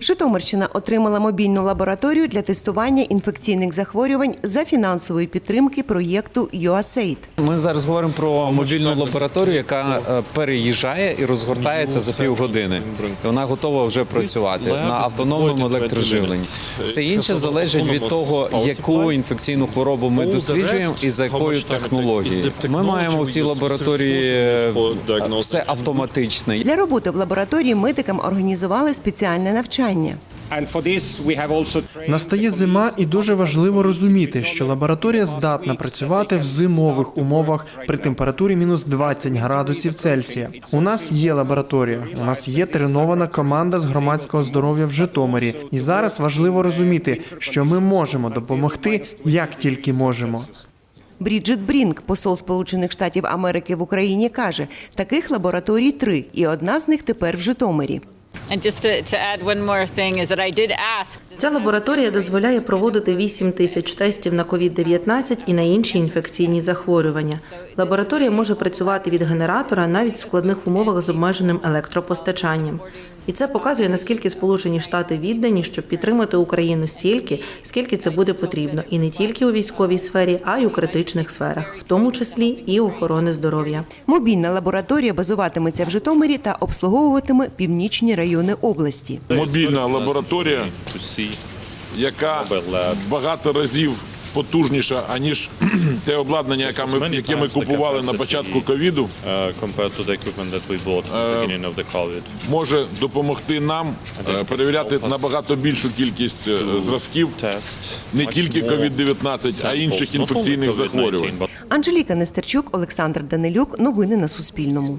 Житомирщина отримала мобільну лабораторію для тестування інфекційних захворювань за фінансової підтримки проєкту USAID. Ми зараз говоримо про мобільну лабораторію, яка е, переїжджає і розгортається за півгодини. І вона готова вже працювати на автономному електроживленні. Все інше залежить від того, яку інфекційну хворобу ми досліджуємо і за якою технологією. Ми маємо в цій лабораторії е, все автоматичне. Для роботи в лабораторії медикам організували спеціальне навчання. Настає зима, і дуже важливо розуміти, що лабораторія здатна працювати в зимових умовах при температурі мінус 20 градусів Цельсія. У нас є лабораторія, у нас є тренована команда з громадського здоров'я в Житомирі. І зараз важливо розуміти, що ми можемо допомогти, як тільки можемо. Бріджит Брінк, посол Сполучених Штатів Америки в Україні, каже: таких лабораторій три, і одна з них тепер в Житомирі. Ця лабораторія дозволяє проводити 8 тисяч тестів на COVID-19 і на інші інфекційні захворювання. Лабораторія може працювати від генератора навіть в складних умовах з обмеженим електропостачанням. І це показує, наскільки Сполучені Штати віддані, щоб підтримати Україну стільки, скільки це буде потрібно, і не тільки у військовій сфері, а й у критичних сферах, в тому числі і охорони здоров'я. Мобільна лабораторія базуватиметься в Житомирі та обслуговуватиме північні райони області. мобільна лабораторія, яка багато разів потужніша, аніж те обладнання, яке ми, яке ми купували на початку ковіду, the COVID. може допомогти нам е, перевіряти набагато більшу кількість е, зразків, не тільки more COVID-19, а інших інфекційних захворювань. Анжеліка Нестерчук, Олександр Данилюк. Новини на Суспільному.